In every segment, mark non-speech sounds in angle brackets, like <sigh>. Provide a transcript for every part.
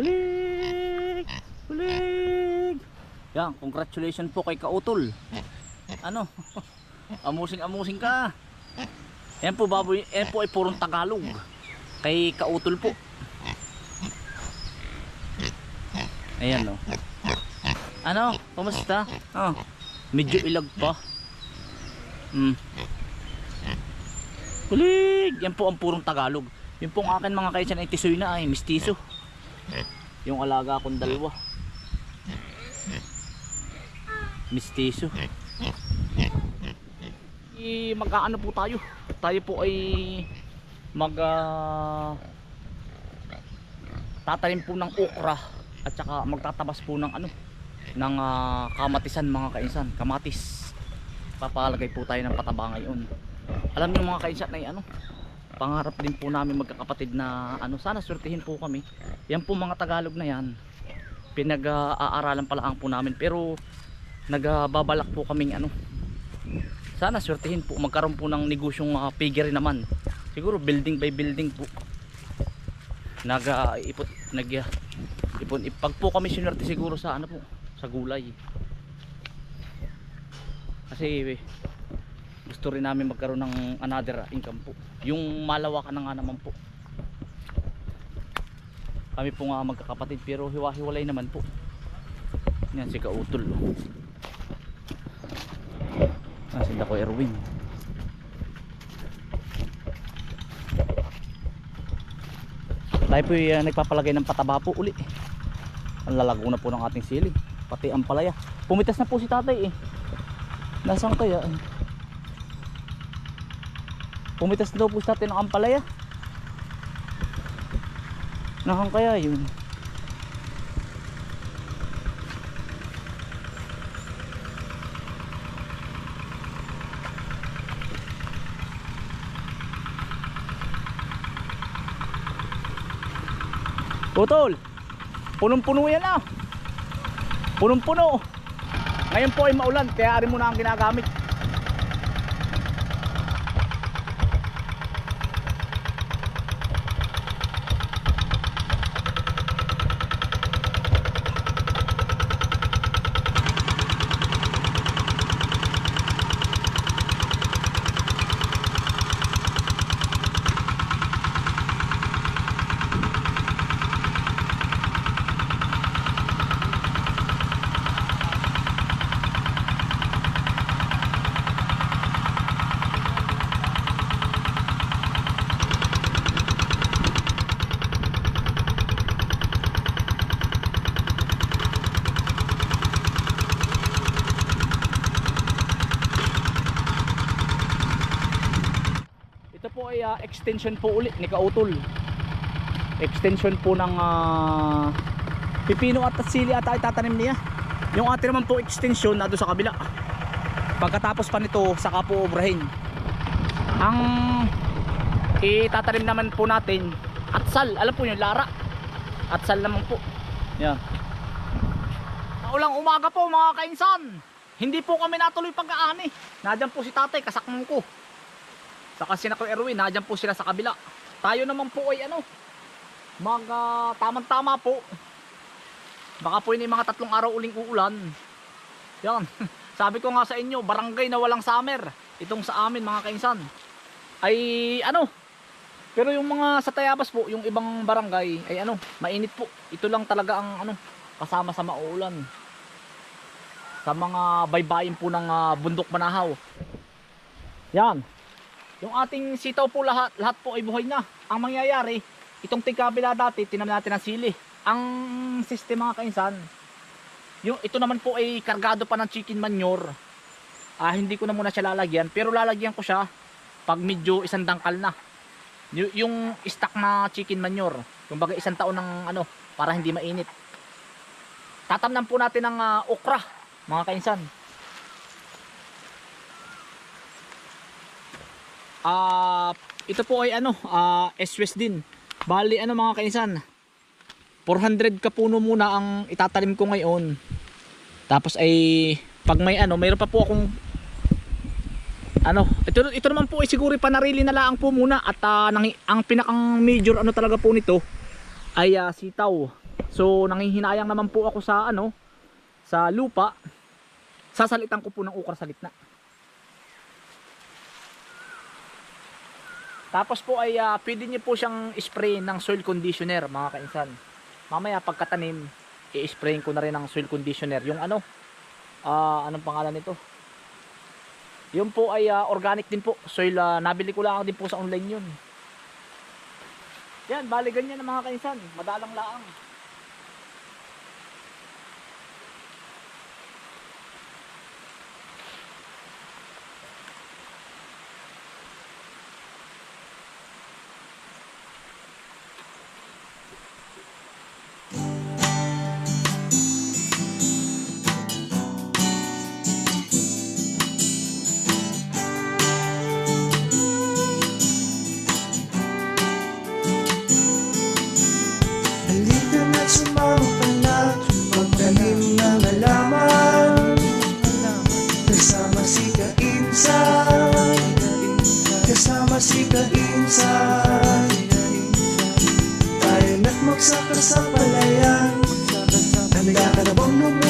Hulig! Hulig! Yan, congratulations po kay Kautol. Ano? <laughs> Amusing-amusing ka. Yan po baboy, yan po ay purong Tagalog. Kay Kautol po. Ayan no. Ano? Kumusta? Oh, medyo ilag pa. Hmm. Hulig! Yan po ang purong Tagalog. Yung pong akin mga kaisan ay tisoy na ay mistiso. Yung alaga kong dalawa. Mistiso. I mag-aano po tayo. Tayo po ay mag ah, tatanim po ng okra at saka magtatabas po ng ano ng ah, kamatisan mga kainsan, kamatis. Papalagay po tayo ng pataba ngayon. Alam niyo mga kainsan ay ano, pangarap din po namin magkakapatid na ano sana swertihin po kami. Yan po mga Tagalog na yan. Pinag-aaralan pa lang po namin pero nagbabalak po kaming ano sana swertihin po. Magkaroon po ng negosyong uh, piggery naman. Siguro building by building po. Nag uh, nag uh, ipon pag po kami sinwerte siguro sa ano po sa gulay. Kasi gusto rin namin magkaroon ng another income po. Yung malawakan na nga naman po. Kami po nga magkakapatid pero hiwa-hiwalay naman po. Yan si Kautol. Oh. ah, si Dako Erwin. Tayo po uh, nagpapalagay ng pataba po uli. Ang lalago na po ng ating sili pati ang palaya. Pumitas na po si tatay eh. Nasaan kaya eh? Pumitas daw po sa atin ang ampalaya. Nakang kaya yun. Putol! Punong-puno yan ah! Punong-puno! Ngayon po ay maulan, kaya rin mo na ang ginagamit. Ito po ay ah, extension po ulit ni Kautol. Extension po ng ah, pipino at sili at ay tatanim niya. Yung atin naman po extension na sa kabila. Pagkatapos pa nito saka po obrahin. Ang itatanim naman po natin atsal. Alam po yung lara. Atsal naman po. Yan. Maulang umaga po mga kainsan. Hindi po kami natuloy pag-aani. Nadyan po si tatay kasakmang ko. Saka si Nako Erwin, nadyan po sila sa kabila. Tayo naman po ay ano, mga tamang-tama po. Baka po yun mga tatlong araw uling uulan. Yan. <laughs> Sabi ko nga sa inyo, barangay na walang summer. Itong sa amin mga kainsan. Ay ano, pero yung mga sa Tayabas po, yung ibang barangay, ay ano, mainit po. Ito lang talaga ang ano, kasama sa maulan. Sa mga baybayin po ng ah, bundok Manahaw. Yan. Yung ating sitaw po lahat, lahat po ay buhay na. Ang mangyayari, itong tingkabila dati, tinam natin ng sili. Ang sistema mga kainsan, yung ito naman po ay kargado pa ng chicken manure. Ah, hindi ko na muna siya lalagyan, pero lalagyan ko siya pag medyo isang dangkal na. Y- yung stock na chicken manure, yung baga isang taon ng ano, para hindi mainit. Tatamnan po natin ng ah, okra, mga kainsan. Ah, ito po ay ano, ah SWS din. Bali ano mga kainsan. 400 kapuno muna ang itatanim ko ngayon. Tapos ay pag may ano, mayroon pa po akong ano, ito ito naman po ay siguro panarili na lang po muna at ah, nang, ang pinakang major ano talaga po nito ay ah, sitaw. So nanghihinayang naman po ako sa ano, sa lupa. Sasalitan ko po ng ukra sa gitna. Tapos po ay ah, pwede niyo po siyang spray ng soil conditioner mga kainsan. Mamaya pagkatanim, i-sprayin ko na rin ng soil conditioner. Yung ano, ah anong pangalan nito? Yun po ay ah, organic din po. Soil, ah, nabili ko lang din po sa online yun. Yan, bali ganyan ang mga kainsan. Madalang laang.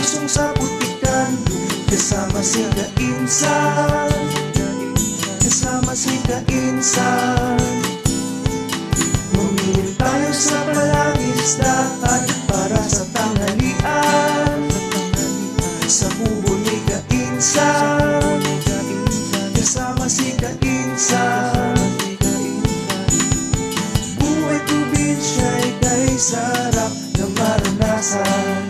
Lumusong sa putikan Kasama si Kainsan. Kasama si Kainsan. Bumili tayo sa palangisdaan para sa tanghalian. Sa kubo ni Kainsan. Kasama si Kainsan. Buhay probinsya'y kay sarap na maranasan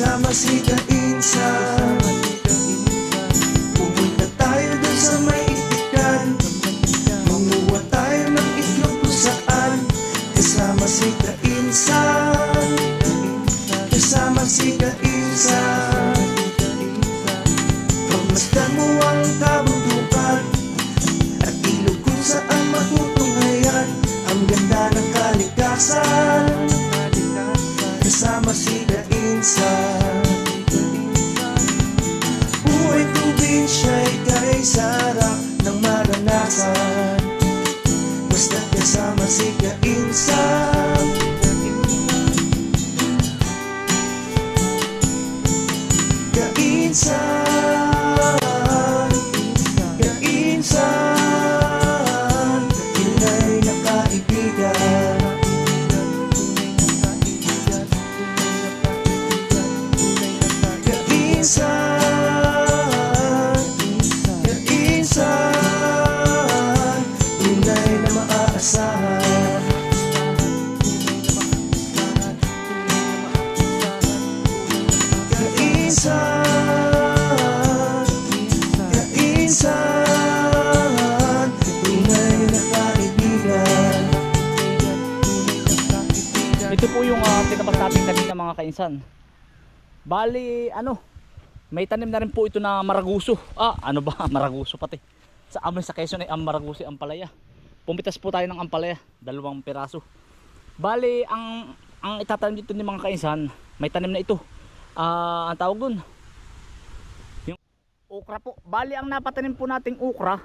Kasama si Kainsan yung uh, tinabas natin kanina mga kainsan. Bali, ano, may tanim na rin po ito na maraguso. Ah, ano ba? <laughs> Maraguso pati. Sa amin sa Quezon ay ang maraguso ang ampalaya. Pumitas po tayo ng ampalaya, dalawang piraso. Bali, ang ang itatanim dito ni mga kainsan, may tanim na ito. Ah, ang tawag dun. Yung okra po. Bali, ang napatanim po nating okra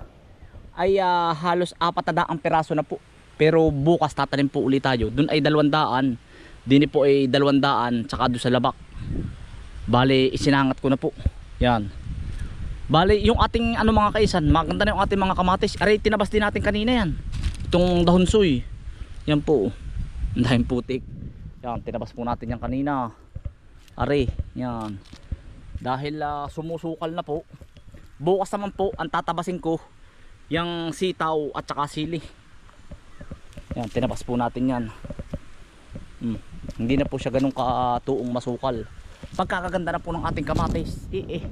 ay ah, halos apat na daang piraso na po. Pero bukas tatanim po ulit tayo. Doon ay dalawang daan. Dini po ay dalawang daan. Tsaka doon sa labak. Bale, isinangat ko na po. Yan. Bale, yung ating ano mga kaisan, maganda na yung ating mga kamatis. Aray, tinabas din natin kanina yan. Itong dahon soy. Yan po. Ang dahil putik. Yan, tinabas po natin yan kanina. Aray, yan. Dahil ah, sumusukal na po. Bukas naman po, ang tatabasin ko, yung sitaw at saka sili. Yan, tinabas po natin yan. Hmm. Hindi na po siya ganun katuong masukal. Pagkakaganda na po ng ating kamatis. Eh, eh.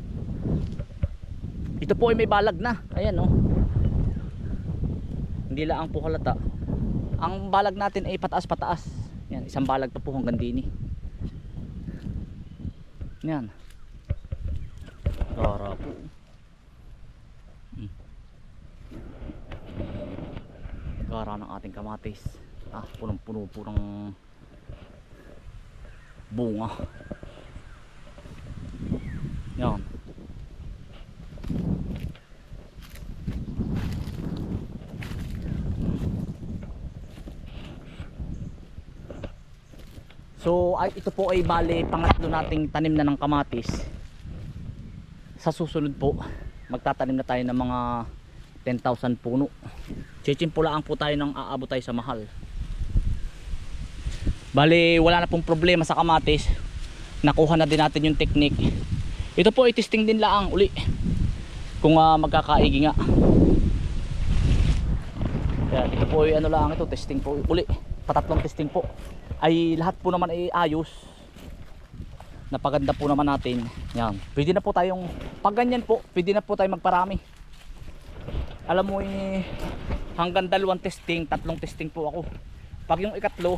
Ito po ay may balag na. Ayan oh. Hindi lang po halata. Ang balag natin ay pataas-pataas. Yan, isang balag pa po hanggang dini. Yan. Rara po. Hmm. Gara ng ating kamatis. Ah, punong-puno po ng bunga. Yan. So ay, ito po ay bale pangatlo nating tanim na ng kamatis. Sa susunod po, magtatanim na tayo ng mga 10,000 puno. Chechimpulaan po tayo ng aabot tayo sa mahal. Bale, wala na pong problema sa kamatis. Nakuha na din natin yung technique. Ito po ay testing din laang uli. Kung uh, magkakaigi nga. Kaya ito po ay ano lang ito, testing po uli. Patatlong testing po. Ay lahat po naman ay ayos. Napaganda po naman natin. Yan. Pwede na po tayong pag ganyan po, pwede na po tayong magparami. Alam mo eh, hanggang dalawang testing, tatlong testing po ako. Pag yung ikatlo,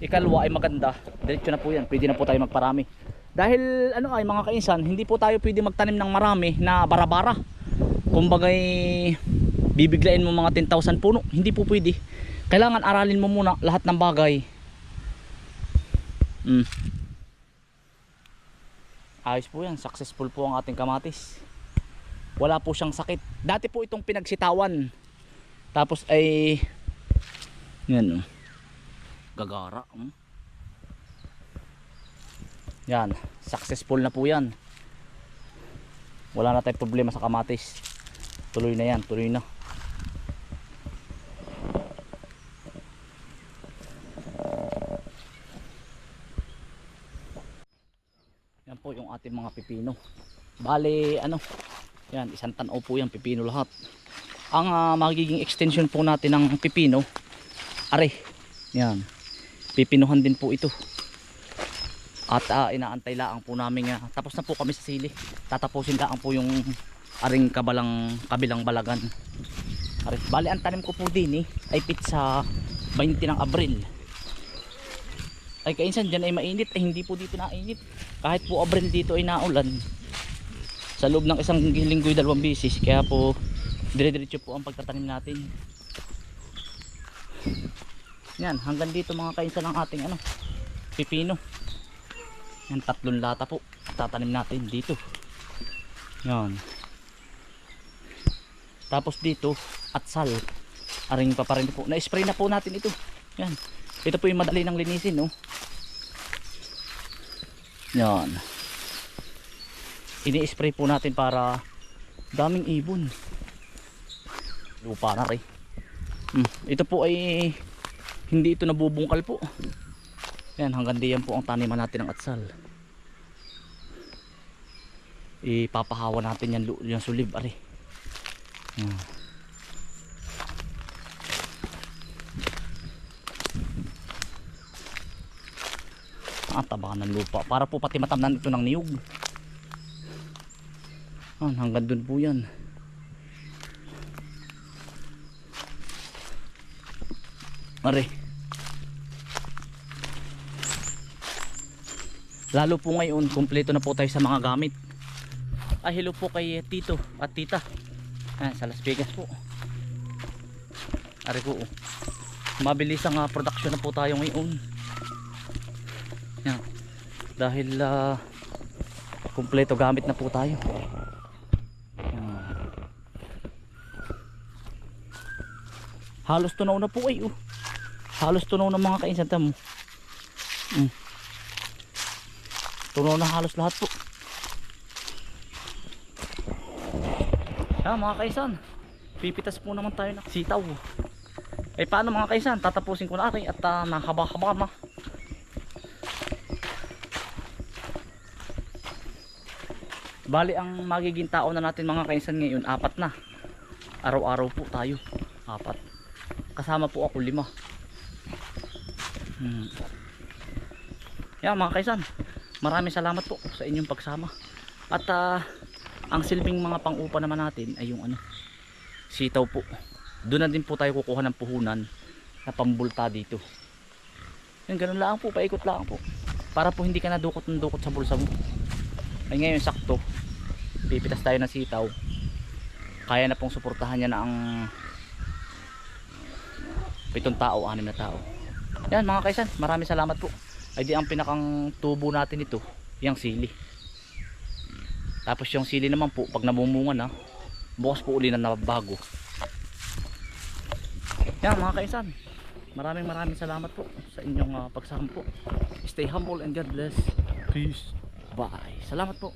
ikalwa ay maganda, diretso na po yan. Pwede na po tayo magparami. Dahil ano ay mga kainsan, hindi po tayo pwede magtanim ng marami na bara-bara. Kumbagay bibiglain mo mga 10,000 puno, hindi po pwede. Kailangan aralin mo muna lahat ng bagay. Mm. Ayos po yan, successful po ang ating kamatis. Wala po siyang sakit. Dati po itong pinagsitawan. Tapos ay yan oh. Gagara. Hmm? Yan, successful na po yan. Wala na tayong problema sa kamatis. Tuloy na yan, tuloy na. Yan po yung ating mga pipino. Bale, ano, yan, isang tanaw po yan, pipino lahat. Ang ah, magiging extension po natin ng pipino, are, yan, pipinuhan din po ito. At ah, inaantay laang po namin, ah, tapos na po kami sa sili. Tatapusin laang po yung aring kabalang, kabilang balagan. Are, bale, ang tanim ko po din eh, ay pizza 20 ng Abril. Ay kainsan dyan ay mainit ay hindi po dito nainit kahit po Abril dito ay naulan sa loob ng isang linggo'y dalawang bisis kaya po dire-diretso po ang pagtatanim natin yan hanggang dito mga kainsan ang ating ano pipino. Yan tatlong lata po. Tatanim natin dito. Yan. Tapos dito atsal aring pa pa rin po. Na-spray na po natin ito. Yan. Ito po yung madali ng linisin no? Yan. Ini-spray po natin para daming ibon. Lupa na rin hmm. ito po ay hindi ito nabubungkal po. Yan hanggang diyan po ang taniman natin ng atsal. Ipapahawa natin yan yung sulib ari. Yan. ah taba ng lupa. Para po pati matamnan ito ng niyog. Ah, hanggang dun po yan. Are. Lalo po ngayon, kumpleto na po tayo sa mga gamit. Ah, hello po kay Tito at Tita. Ah, sa Las Vegas po. Are po. oh. Mabilis ang ah, production na po tayo ngayon. Yan. Dahil ah, kumpleto gamit na po tayo. Yan. Halos tunaw na po ay oh. Halos tunaw ng mga kainsanta mo. Mm. Tunaw na halos lahat po. Ah, mga kaisan. Pipitas po naman tayo ng sitaw. Eh paano mga kaisan? Tatapusin ko na rin at uh, nahaba-haba na. Bali ang magiging tao na natin mga kaisan ngayon, apat na. Araw-araw po tayo. Apat. kasama po ako lima hmm. yan mga kaisan maraming salamat po sa inyong pagsama. At ah, ang silbing mga pang-upa naman natin ay yung ano sitaw po. Doon na din po tayo kukuha ng puhunan na pambulta dito. Yan ganun lang po paikot lang po. Para po hindi ka nadukot ng dukot sa bulsa mo. Ay ngayon sakto. Pipitas tayo ng sitaw. Kaya na pong suportahan niya na ang pitong tao, anim na tao. Yan mga kaisan maraming salamat po ay di ang pinakang tubo natin ito yung sili. Tapos yung sili naman po pag namumunga na bukas po uli na nabago yan mga kaisan. Maraming maraming salamat po sa inyong uh, pagsama po stay humble and God bless. Peace. Bye. Salamat po